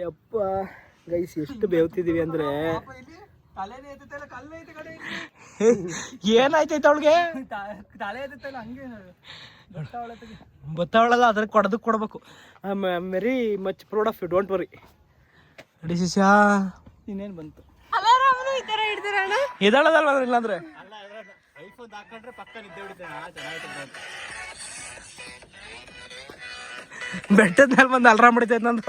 ಯಪ್ಪ ಗೈಸ್ ಎಷ್ಟು ಬೇವ್ತಿದೀವಿ ಅಂದ್ರೆ ಏನಾಯ್ತೈತೆ ಅವಳಿಗೆ? ಬತ್ತಾವಳಲ್ಲ ಅದ್ರ ಕೊಡದಕ್ಕೆ ಕೊಡ್ಬೇಕು. Very much proud of you don't worry ಶಿಷ್ಯ. ಇನ್ನೇನು ಬಂತು? ಎದಾಳದಲ್ವ ಇಲ್ಲಾಂದ್ರೆ? ಅಲ್ಲ ಐಫೋನ್ ಹಾಕೊಂಡ್ರೆ ಪಕ್ಕ ನಿದ್ದೆ ಹೊಡಿತಾರೆ ಚೆನ್ನಾಗಿರ್ತದೆ ಬೆಟ್ಟದ ಮೇಲೆ ಬಂದು ಅಲ್ರಾಮ್ ಹೊಡಿತೈತೆ ನಂದು.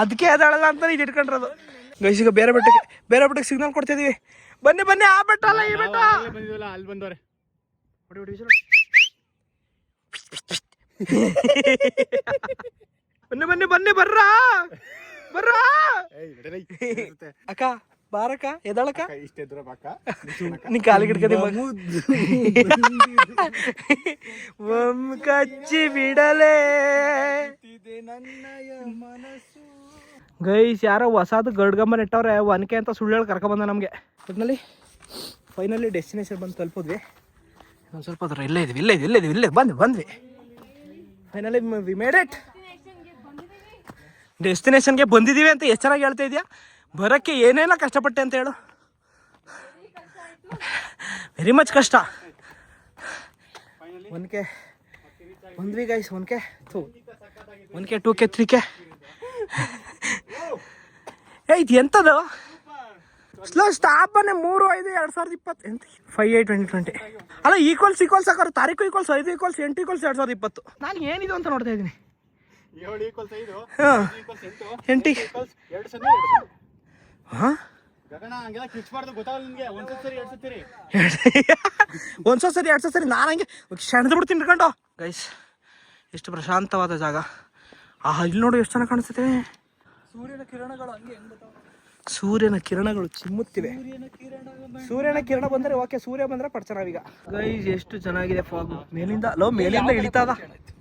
ಅದಕ್ಕೆ ಎದ್ದಾಳಲ್ಲ ಅಂತ ಇದು ಇಟ್ಕೊಂಡ್ರದು. ಗೈಸ್ ಈಗ ಬೇರೆ ಬೆಟ್ಟಕ್ಕೆ ಬೇರೆ ಬೆಟ್ಟಕ್ಕೆ ಸಿಗ್ನಲ್ ಕೊಡ್ತಿದೀವಿ ಬನ್ನಿ ಬನ್ನಿ ಆ ಬೆಟ್ಟ ಅಲ್ಲ ಈ ಬೆಟ್ಟ. ಅಲ್ಲೇ ಬಂದವ್ರೆ. ಬನ್ನಿ ಬನ್ನಿ ಬನ್ನಿ ಬರ್ರಾ. ಬರ್ರಾ. ಅಕ್ಕ ಬಾರಕ್ಕ ಎದಳಕ? ಇಷ್ಟೇ ದೂರ ಪಕ್ಕ ನೀ ಕಾಲಿಗೆ ಹಿಡ್ಕದಿ ಒಮ್ ಕಚ್ಚಿ ಬಿಡಲೇ. ಗೈಸ್ ಯಾರೋ ಹೊಸದು ಗಡ್ಗಂಬ ನೆಟ್ಟವ್ರೆ ಒನಕೆ ಅಂತ ಸುಳ್ಳು ಹೇಳಿ ಕರ್ಕೊಂಬಂದ ನಮಗೆ. ಒಟ್ನಲ್ಲಿ ಫೈನಲಿ ಡೆಸ್ಟಿನೇಷನ್ ಬಂದು ತಲುಪಿದ್ವಿ. ಒಂದು ಸ್ವಲ್ಪ ದೂರ ಇಲ್ಲೇ ಇದ್ವಿ ಇಲ್ಲೇ ಇದೀವಿ ಇಲ್ಲೇ ಇದ್ವಿ ಇಲ್ಲೇ ಬಂದ್ವಿ ಬಂದ್ವಿ. ಫೈನಲಿ ವಿ ಮೇಡ್ ಇಟ್ ಡೆಸ್ಟಿನೇಷನ್ಗೆ ಬಂದಿದ್ದೀವಿ ಅಂತ ಎಷ್ಟು ಚೆನ್ನಾಗಿ ಹೇಳ್ತಾ ಇದೆಯಾ? ಬರೋಕ್ಕೆ ಏನೇನೋ ಕಷ್ಟಪಟ್ಟೆ ಅಂತ ಹೇಳು. ವೆರಿ ಮಚ್ ಕಷ್ಟ. ಒನ್ಕೆ ಒಂದ್ವಿ ಗೈಸ್ ಒನ್ಕೆ ಒನ್ ಒನ್ಕೆ ಟೂ ಕೆ ತ್ರೀ ಕೆ. ಏ ಇದು ಎಂಥದ್ದು ಸ್ಲೋ ಸ್ಟಾಪನೆ ಮೂರು ಐದು ಎರಡು ಸಾವಿರದ ಇಪ್ಪತ್ತು. ಎಂತ? ಫೈವ್ ಏಟ್ ಟ್ವೆಂಟಿ ಟ್ವೆಂಟಿ ಅಲ್ಲ ಈಕ್ವಲ್ಸ್ ಈಕ್ವಲ್ಸ್ ಹಾಕೋರು. ತಾರೀಕು ಈಕ್ವಲ್ಸ್ ಐದು ಈಕ್ವಲ್ಸ್ ಎಂಟು ಈಕ್ವಲ್ಸ್ ಎರಡು ಸಾವಿರದ ಇಪ್ಪತ್ತು. ನಾನು ಏನಿದು ಅಂತ ನೋಡ್ತಾ ಇದ್ದೀನಿ. ಏಳು ಒಂದ್ಸೋ ಸರಿ ಎರಡು ಸರಿ. ನಾನು ಹಂಗೆ ಶಣದ ಬಿಡ್ತೀನಿ ಕಂಡು ಗೈಸ್ ಎಷ್ಟು ಪ್ರಶಾಂತವಾದ ಜಾಗ. ಆ ಇಲ್ಲಿ ನೋಡು ಎಷ್ಟು ಚೆನ್ನಾಗಿ ಕಾಣಿಸ್ತದೆ ಸೂರ್ಯನ ಕಿರಣಗಳು ಹಂಗೆ ಸೂರ್ಯನ ಕಿರಣಗಳು ಚಿಮ್ಮುತ್ತಿವೆ. ಸೂರ್ಯನ ಕಿರಣ ಬಂದರೆ ಓಕೆ ಸೂರ್ಯ ಬಂದ್ರೆ ಪಡ್ ಚೆನ್ನಾಗೀಗ ಗೈಸ್ ಎಷ್ಟು ಚೆನ್ನಾಗಿದೆ ಫಾಗ್ ಮೇಲಿಂದ ಲೋ ಮೇಲಿಂದ ಇಳಿತಾದ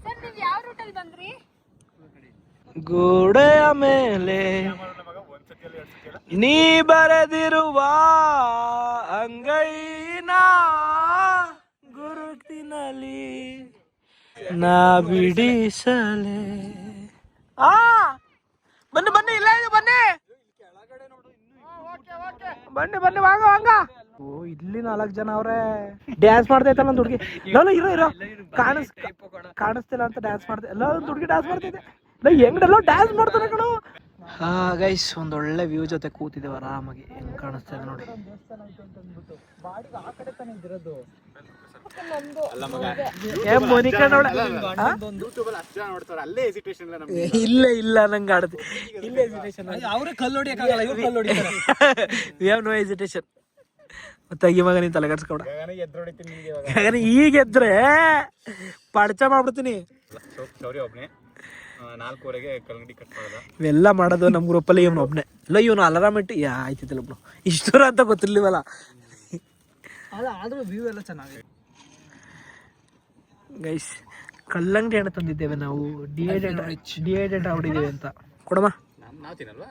ಸರ್ ನೀವು ಯಾವ ರೂಟಲ್ಲಿ ಬಂದ್ರಿ? ಗೋಡೆಯ ಮೇಲೆ. ನೀ ಬರೆದಿರುವ ಅಂಗೈನ ಗುರುತಿನಲ್ಲಿ ನಾ ಬಿಡಿಸಲೆ. ಆ, ಬನ್ನಿ ಬನ್ನಿ, ಇಲ್ಲ ಇದು ಬನ್ನಿ. ಬನ್ನಿ ಬನ್ನಿ, ವಾಂಗ ವಾಂಗ. ಓ, ಇಲ್ಲಿ ನಾಲ್ಕು ಜನ ಅವ್ರೆ. ಡ್ಯಾನ್ಸ್ ಮಾಡ್ತೈತಲ್ಲ ಒಂದು ಹುಡುಗಿ. ಲೋ ಇರೋ ಇರೋ. ಕಾಣಿಸ್ ಕಾಣಿಸ್ತಿಲ್ಲ ಅಂತ ಡ್ಯಾನ್ಸ್ ಮಾಡ್ತಾ ಎಲ್ಲ ಒಂದು ಹುಡುಗಿ ಡ್ಯಾನ್ಸ್ ಮಾಡ್ತಿದ್ದೆ ಹೆಂಗ್ ಹೆಂಗಡೆಲ್ಲೋ ಡ್ಯಾನ್ಸ್ ಮಾಡ್ತಾರೆ ಕಣೋ. ಹಾ ಗೈಸ್ ಒಂದು ಒಳ್ಳೆ ವ್ಯೂ ಜೊತೆ ಕೂತಿದ್ದೇವೆ ಆರಾಮಾಗಿ. ಹೆಂಗ್ ಕಾಣಿಸ್ತಾ ಇದೆ ನೋಡಿ. ಏ ಮೋನಿಕಾ ನೋಡ. ಯೂಟ್ಯೂಬ್ ಅಲ್ಲಿ ಅಷ್ಟು ಜನ ಅಲ್ಲೇ ಹೆಸಿಟೇಷನ್ ಇಲ್ಲ ಇಲ್ಲ ನಂಗೆ ಆಡುತ್ತೆ ಇಲ್ಲ ಹೆಸಿಟೇಷನ್ ಅವ್ರೆ ಕಲ್ಲು ಹೊಡಿಯಕ್ಕಾಗಲ್ಲ ಇವ್ರು ಕಲ್ಲು ಹೊಡಿತಾರೆ. ವಿ ಹ್ಯಾವ್ ನೋ ಮತ್ತೆ ಈ ಮಗ ನೀನು ತಲೆಗಡ್ಸ್ಕೊಡ ಈಗ ಎದ್ರೆ? ಪಡ್ಚ ಮಾಡ್ಬಿಡ್ತೀನಿ. ನಾಲ್ಕೂವರೆಗೆ ಕಲ್ಗಡಿ ಕಟ್ ಮಾಡೋದು? ಇವೆಲ್ಲ ಮಾಡೋದು ನಮ್ಮ ಗ್ರೂಪಲ್ಲಿ ಇವನು ಒಬ್ಬನೇ ಇಲ್ಲ ಇವನು ಅಲಾರಾಮ್ ಇಟ್ಟು ಯಾ ಆಯ್ತಿದ್ದಿಲ್ಲ ಒಬ್ನು ಇಷ್ಟು ದೂರ ಅಂತ ಗೊತ್ತಿರ್ಲಿವಲ್ಲ. ಅಲ್ಲ ಆದರೂ ವ್ಯೂ ಎಲ್ಲ ಚೆನ್ನಾಗಿದೆ. ಗೈಸ್ ಕಲ್ಲಂಗಡಿ ಹಣ್ಣು ತಂದಿದ್ದೇವೆ ನಾವು. ಡಿಹೈಡ್ರೇಟ್ ಡಿಹೈಡ್ರೇಟ್ ಆಗ್ಬಿಟ್ಟಿದ್ದೇವೆ ಅಂತ. ಕೊಡಮ್ಮ. ನಾವ್ ತಿನ್ನಲ್ವಾ?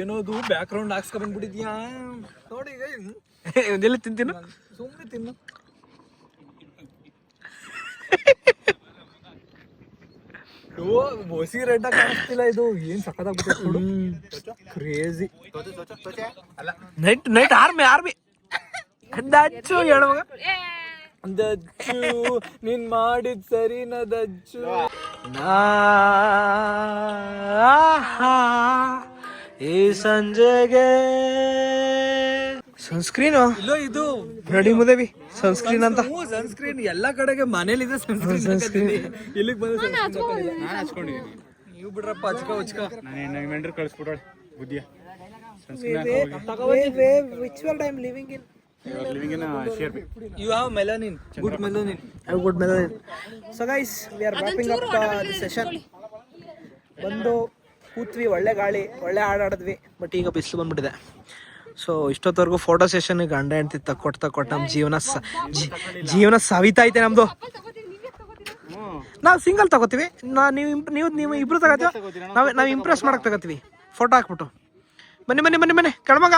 ಏನೋದು? Back ground ಹಾಕ್ಸ್ಕೊ ಬಂದ್ಬಿಟ್ಟಿದ್ಯಾ? ನೋಡಿ ಈಗ ಒಂದೆಲ್ಲ ತಿಂತೀನು? ಸುಮ್ಮನೆ ತಿನ್ನು. ಹೊಸಿ ರೆಡ್ ಕಾಣಿಸ್ತಿಲ್ಲ ಇದು. ಏನ್ ಸಖತ್ತಾಗ್ಬಿಟ್ಟೈತೆ ನೋಡು ಕ್ರೇಜಿ ಅಲ್ಲ. Night night army army Dachu ಹೇಳುವಾಗ. ದಚ್ಚು ನೀನ್ ಮಾಡಿದ್ ಸರಿನ ದಚ್ಚು ಆಹಾ, ಈ ಸಂಜೆಗೆ. ಸನ್ಸ್ಕ್ರೀನ್ ಇಲ್ಲೋ ಇದು ರೆಡಿ ಮುದೇವಿ ಸನ್ಸ್ಕ್ರೀನ್ ಅಂತ. ಸನ್ಸ್ಕ್ರೀನ್ ಎಲ್ಲಾ ಕಡೆಗೆ ಮನೇಲಿದೆ ಸನ್ಸ್ಕ್ರೀನ್ ಇಲ್ಲಿಗೆ ಬಂದು sunscreen ನಾನು ಹಚ್ಕೊಂಡಿದ್ದೀನಿ. ನೀವು ಬಿಡ್ರಪ್ಪ ಹಚ್ಕ ಹಚ್ಕ. ನಾನು ಮೆಂಡ್ರು ಕಳಿಸ್ಬಿಡೋಳು ಬುದ್ಧಿಯ. Which world I am living in living in share you have melanin good melanin I good melanin so guys we are wrapping up the session ಬಂದು ಕೂತ್ವಿ ಒಳ್ಳೆ ಗಾಳಿ ಒಳ್ಳೆ ಆಡಾಡಿದ್ವಿ ಬಟ್ ಈಗ ಬಿಸಿಲು ಬಂದ್ಬಿಟ್ಟಿದೆ. ಸೊ ಇಷ್ಟೊತ್ತವರೆಗೂ ಫೋಟೋ ಸೆಷನ್ ಗಂಡ ಹೆಂಡ್ತಿ ತಕ್ಕೊಟ್ಟು ತಕ್ಕೊಟ್ಟು ನಮ್ಮ ಜೀವನ ಜೀವನ ಸವಿತಾ ಐತೆ ನಮ್ದು. ನಾವು ಸಿಂಗಲ್ ತಗೋತೀವಿ. ನಾ ನೀವು ನೀವು ನೀವು ಇಬ್ರು ತಗೋತೀವಿ ನಾವು ನಾವು ಇಂಪ್ರೆಸ್ ಮಾಡಕ್ ತಗೋತೀವಿ. ಫೋಟೋ ಹಾಕ್ಬಿಟ್ಟು. ಬನ್ನಿ ಬನ್ನಿ ಬನ್ನಿ ಬನ್ನಿ ಕೆಳಮಗ.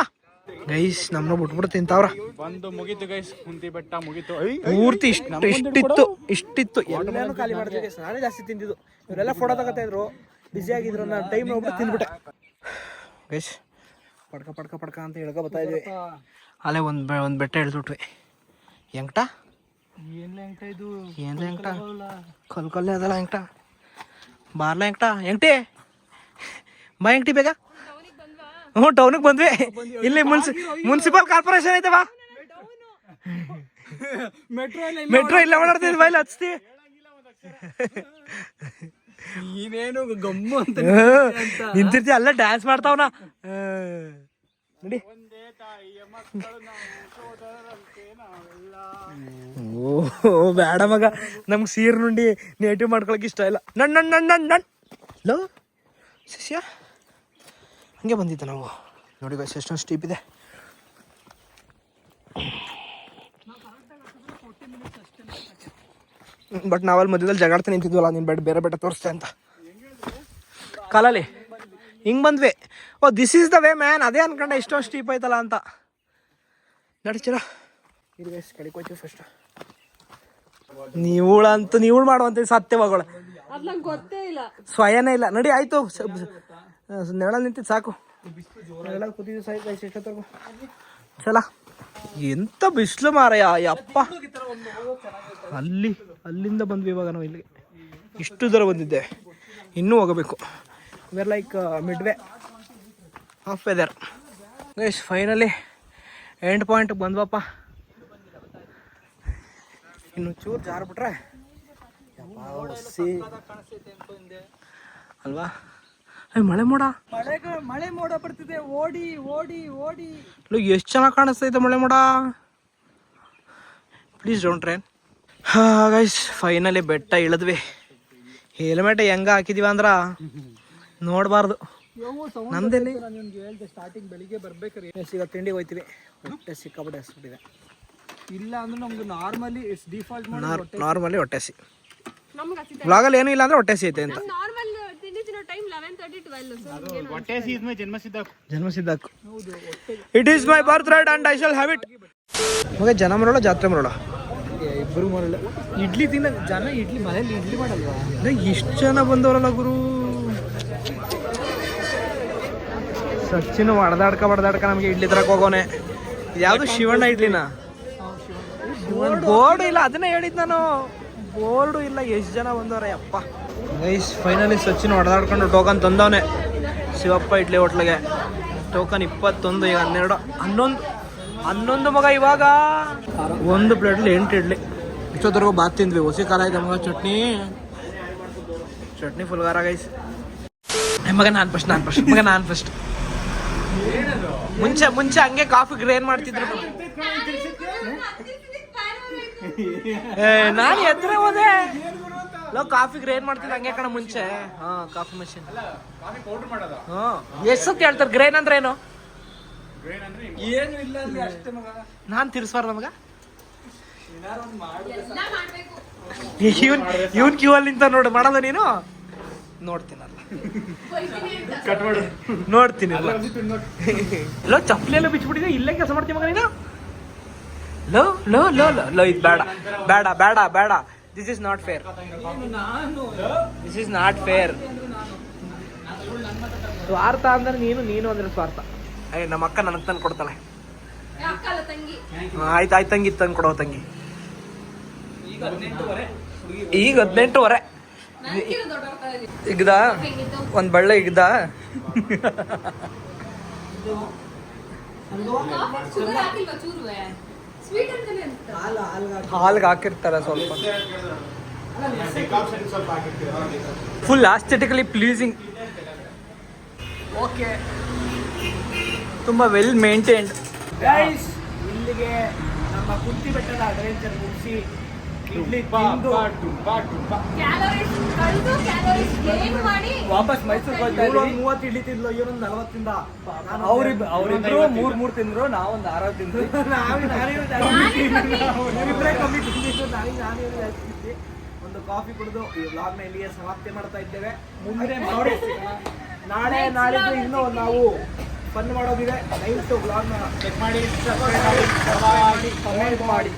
ಗೈಸ್ ನಮ್ಮನ್ನ ಬಿಟ್ಬಿಟ್ಟು ಅವ್ರ ಬಂದು ಮುಗೀತು ಗೈಸ್ ಕುಂತಿ ಬೆಟ್ಟ ಮುಗೀತು. ಪೂರ್ತಿ ಇಷ್ಟು ಇಷ್ಟಿತ್ತು ಇಷ್ಟಿತ್ತು. ಎಲ್ಲಾನು ಖಾಲಿ ಮಾಡ್ತೀವಿ. ನಾನೇ ಜಾಸ್ತಿ ತಿಂದಿದ್ದು. ಇವರೆಲ್ಲ ಫೋಟೋ ತಗೋತಾ ಇದ್ರು. ಬಿಸಿ ಆಗಿದ್ರು ನಾನು ಟೈಮ್ ಹೋಗ್ಬಿಟ್ಟು ತಿಂದ್ಬಿಟ್ಟೆ. ಗೈಸ್. ಪಡ್ಕ ಪಡ್ಕ ಪಡ್ಕ ಅಂತ ಹೇಳ್ಕೊ ಬರ್ತಾ ಇದ್ವಿ. ಅಲ್ಲೇ ಒಂದು ಬೆ ಒಂದು ಬೆಟ್ಟ ಇಳಿದ್ಬಿಟ್ವಿ ಎಂಕಟ ಏನು ಎಂಕಟ ಇದು? ಎಂಕ್ಟ ಕಲ್ ಕಲ್ಲೆ ಅದಲ್ಲ ಎಂಕಟ ಬಾರ್ಲ ಎಂಕಟ ಎಂಕಟಿ ಬಾ ಎಂಕಟಿ ಬೇಗ. ಹ್ಞೂ ಟೌನಿಗೆ ಬಂದ್ವಿ. ಇಲ್ಲಿ ಮುನ್ಸಿ ಮುನ್ಸಿಪಲ್ ಕಾರ್ಪೊರೇಷನ್ ಐತೆ ಬಾ. ಮೆಟ್ರೋ ಮೆಟ್ರೋ ಇಲ್ಲ ಓಡಾಡ್ತಿದ್ವಿ ಬೈಲ್ ಹಚ್ತಿ. ನೀನೇನು ಗಮ್ಮು ಅಂತ ನಿಂತಿರ್ತಿ ಅಲ್ಲ ಡ್ಯಾನ್ಸ್ ಮಾಡ್ತಾವನ. ನೋಡಿ. ಓ ಬೇಡ ಮಗ. ನಮ್ಗೆ ಸೀರ್ ನುಂಡಿ ನೇಟಿವ್ ಮಾಡ್ಕೊಳಕ್ ಇಷ್ಟ ಇಲ್ಲ. ನನ್ ನನ್ ನನ್ ನನ್ ನನ್. ಲೋ, ಶಿಷ್ಯ. ಹಂಗೆ ಬಂದಿದ್ದ ನಾವು. ನೋಡಿ ಬಸ್ ಎಷ್ಟೊಂದು ಸ್ಟೀಪ್ ಇದೆ. ಬಟ್ ನಾವಲ್ಲಿ ಮಧ್ಯದಲ್ಲಿ ಜಗಾಡ್ತಾ ನಿಂತಿದ್ವಲ್ಲ ನೀನು ಬೆಡ್ ಬೇರೆ ಬೆಟ್ಟ ತೋರಿಸ್ತೆ ಅಂತ. ಕಾಲಲ್ಲಿ ಹಿಂಗೆ ಬಂದ್ವಿ. ಓ this is the way man ಅದೇ ಅನ್ಕೊಂಡೆ ಇಷ್ಟೊಂದು ಸ್ಟೀಪ್ ಐತಲ್ಲ ಅಂತ. ನಡಿಚಿರ ಇದು ಗೈಸ್ ಕಡಿಕೋತೀವಿ ಫಸ್ಟ್ ನೀವುಳಂತೂ ನೀವುಳು ಮಾಡುವಂತ ಸತ್ಯವಾಗಳ ಗೊತ್ತೇ ಇಲ್ಲ. ಸ್ವಯನೇ ಇಲ್ಲ. ನಡಿ ಆಯ್ತು. ನೆರಳಲ್ಲಿ ನಿಂತಿದ್ದು ಸಾಕು. ನೆರಳಲ್ಲಿ ಕೂತಿದ್ದು ಸಾಕು ಎಷ್ಟೊತ್ತರ್ಗು ಚಲ. ಎಂತ ಬಿಸಿಲು ಮಾರಯ್ಯ ಯಪ್ಪ. ಅಲ್ಲಿ, ಅಲ್ಲಿಂದ ಬಂದ್ವಿ ಇವಾಗ ನಾವು ಇಲ್ಲಿಗೆ. ಇಷ್ಟು ದೂರ ಬಂದಿದ್ದೆ. ಇನ್ನೂ ಹೋಗಬೇಕು. Where like midway half weather guys finally end point ಬಂದ್ವಪ್ಪ. ಇನ್ನು ಚೂರು ಜಾರ್ಬಿಟ್ರೆ. ಅಲ್ವಾ? ಮಳೆ ಮೋಡ? ಮಳೆ ಮಳೆ ಮೋಡ ಬರ್ತಿದೆ. ಓಡಿ ಓಡಿ ಓಡಿ. ಎಷ್ಟು ಚೆನ್ನಾಗಿ ಕಾಣಿಸ್ತೈತೆ ಮಳೆ ಮೋಡ? ಪ್ಲೀಸ್ ಡೋಂಟ್ ಟ್ರೈನ್ ಹಾ ಗೈಸ್ ಫೈನಲಿ ಬೆಟ್ಟ ಇಳಿದ್ವಿ. ಹೆಲ್ಮೆಟ್ ಹೆಂಗ ಹಾಕಿದೀವ ಅಂದ್ರ ನೋಡಬಾರ್ದು. ನಮ್ದೆಲ್ಲಿ? ಹೇಳ್ದೆ ಸ್ಟಾರ್ಟಿಂಗ್ ಬೆಳಿಗ್ಗೆ ಬರ್ಬೇಕಾರೆ ಈಗ ತಿಂಡಿಗೆ ಹೋಯ್ತೀವಿ. ಹೊಟ್ಟೆ ಸಿಕ್ಕಾಪಟ್ಟೆ ಹಸ್ಬಿಟ್ಟಿದೆ. ಇಲ್ಲ ಅಂದ್ರೆ ನಮ್ದು ನಾರ್ಮಲಿ ಇಟ್ಸ್ ಡಿಫಾಲ್ಟ್ ಮಾಡಿ ನಾರ್ಮಲಿ ಹೊಟ್ಟೆ ಸಿ ನಮ್ಗೆ ಹಸಿದ ವ್ಲಾಗಲ್ಲಿ ಏನೂ ಇಲ್ಲ ಅಂದ್ರೆ ಹೊಟ್ಟೆ ಸಿ ಐತೆ ಅಂತ. ತಿನ್ನೋ time eleven thirty twelve it is my birthright and I shall have it ಮಗ ಜನ ಮರೋಳ ಜಾತ್ರೆ ಮರೋಳ? ಇಬ್ಬರು ಮರಳ ಇಡ್ಲಿ ತಿನ್ನ ಜನ ಇಡ್ಲಿ ಮನೇಲಿ ಇಡ್ಲಿ ಮಾಡಲ್ವಾ? ಇಷ್ಟು ಜನ ಬಂದವರಲ್ಲ ಗುರು. ಸಚಿನ್ ಹೊಡೆದಾಡ್ಕ ಹೊಡೆದಾಡ್ಕ ನಮಗೆ ಇಡ್ಲಿ ತರಕ್ ಹೋಗೋನೆ. ಯಾವುದು ಶಿವಣ್ಣ ಇಡ್ಲಿನ? ಬೋರ್ಡ್ ಇಲ್ಲ ಅದನ್ನೇ ಹೇಳಿದ್ ನಾನು. ಬೋರ್ಡು ಇಲ್ಲ ಎಷ್ಟು ಜನ ಬಂದವ್ರೆ ಅಪ್ಪ. ಗೈಸ್ ಫೈನಲಿ ಸಚಿನ್ ಹೊಡೆದಾಡ್ಕೊಂಡು ಟೋಕನ್ ತಂದವನೆ. ಶಿವಪ್ಪ ಇಡ್ಲಿ ಹೋಟ್ಲಿಗೆ. ಟೋಕನ್ ಇಪ್ಪತ್ತೊಂದು, ಈಗ ಹನ್ನೆರಡು, ಹನ್ನೊಂದು ಹನ್ನೊಂದು ಮಗ ಇವಾಗ. ಒಂದು ಪ್ಲೇಟ್ಲಿ ಎಂಟು ಇಡ್ಲಿ. ಇಷ್ಟೊತ್ತರೆಗೂ ಬಾತ್ ತಿಂದ್ವಿ. ಹೊಸಿ ಕಾಲ ಇದೆ ಮಗ, ಚಟ್ನಿ. Chutney full guys. ಮಗ, ನಾನು ಫಸ್ಟ್ ನಾನು ಫಸ್ಟ್ ಮಗ, ನಾನು ಫಸ್ಟ್ ಮುಂಚೆ ಮುಂಚೆ ಹಂಗೆ ಕಾಫಿ ಗ್ರೇನ್ ಮಾಡ್ತಿದ್ರು. ನಾನು ಎದ್ರೆ ಹೋದೆ? ಲೋ ಕಾಫಿ ಗ್ರೇನ್ ಮಾಡ್ತಿದ್ದೆ ಹಂಗೆ ಕಣ ಮುಂಚೆ. ಹಾ ಕಾಫಿ ಮಷಿನ್. ಕಾಫಿ ಪೌಡರ್ ಮಾಡೋದ? ಹಾ. ಎಷ್ಟು ಹೇಳ್ತಾರೆ ಗ್ರೇನ್ ಅಂದ್ರೆ ಏನು? ಗ್ರೇನ್ ಅಂದ್ರೆ ಏನು ಇಲ್ಲ ಅಲ್ಲಿ ಅಷ್ಟೇ ಮಗ. ನಾನು ತಿರ್ಸ್ಬಾರ್ದ ನಮಗ? ಏನಾರ ಒಂದು ಮಾಡು ಎಲ್ಲ ಮಾಡ್ಬೇಕು. ಇವನ್ ಇವನ್ ಕ್ಯೂ ಅಲ್ಲಿ ನಿಂತ ನೋಡು ಮಾಡದ ನೀನು? ನೋಡ್ತೀನಲ್ಲ. ಕಟ್ ಮಾಡು. ನೋಡ್ತೀನಿ ಲೋ. ಚಪ್ಪಲಿ ಎಲ್ಲ ಬಿಚ್ಚಿಬಿಟ್ಟಿದೆ ಇಲ್ಲೇ ಕೆಲಸ ಮಾಡ್ತೀನಿ ಮಗ ನೀನು? ಲೋ ಲೋ ಲೋ ಲೋ ಲೋ ಇದು ಬೇಡ. ಬೇಡ ಬೇಡ ಬೇಡ. This is not fair this is not fair ಸ್ವಾರ್ಥ ಅಂದ್ರೆ ನೀನು ನೀನು ಅಂದ್ರೆ ಸ್ವಾರ್ಥ. ಅಯ್ಯ ನಮ್ಮ ಅಕ್ಕ ನನಗೆ ತಂದು ಕೊಡ್ತಾಳೆ. ಆಯ್ತು ಆಯ್ತು ತಂಗಿ ತಂದು ಕೊಡೋ ತಂಗಿ. ಈಗ ಹದಿನೆಂಟುವರೆ. ಇಗ್ದ ಒಂದು ಬಳ್ಳೆ ಇಗ್ದ ಹಾಲ್ಗೆ ಹಾಕಿರ್ತಾರೆ ಸ್ವಲ್ಪ. ಫುಲ್ ಆಸ್ಥೆಟಿಕಲಿ ಪ್ಲೀಸಿಂಗ್ ಓಕೆ ತುಂಬ ವೆಲ್ ಮೇಂಟೈನ್ಡ್ ಗೈಸ್ ಇಲ್ಲಿಗೆ ನಮ್ಮ ಕುಂತಿ ಬೆಟ್ಟದ ಅಡ್ವೆಂಚರ್ ಮುಗಿಸಿ. ಇಡ್ಲಿ ತಿಂದು ಕ್ಯಾಲೋರೀಸ್ ಗೇನ್ ಮಾಡಿ. ವಾಪಸ್ ಮೈಸೂರು ಇದ್ದೀವಿ. ಮೂವತ್ತು ಇಡ್ಲಿ ತಿಂದ್ಲು ಇವನೊಂದು ನಲವತ್ತಿಂದ. ಅವ್ರಿಬ್ ಅವರಿಬ್ರು ಮೂರ್ ಮೂರ್ ತಿಂದ್ರು ನಾವೊಂದು ಆರು ತಿಂದ್ರು ಇಬ್ಬರೇ ಕಮ್ಮಿ. ತಿಂದಿದ್ದು ನಾಳೆ ನಾನೇ ಜಾಸ್ತಿ ತಿಂದೆ. ಒಂದು ಕಾಫಿ ಕುಡಿದು ಈ ನ ಇಲ್ಲಿಗೆ ಸಮಾಪ್ತಿ ಮಾಡ್ತಾ ಇದ್ದೇವೆ. ಮುಂದೆ ನೋಡಿ. ನಾಳೆ ನಾಳಿದ್ದು ಇನ್ನೂ ನಾವು ಫನ್ ಮಾಡೋದಿದೆ. ದಯವಿಟ್ಟು ನ ಚೆಕ್ ಮಾಡಿ ಸಬ್ಸ್ಕ್ರೈಬ್ ಮಾಡಿ ಕಮೆಂಟ್ ಮಾಡಿ.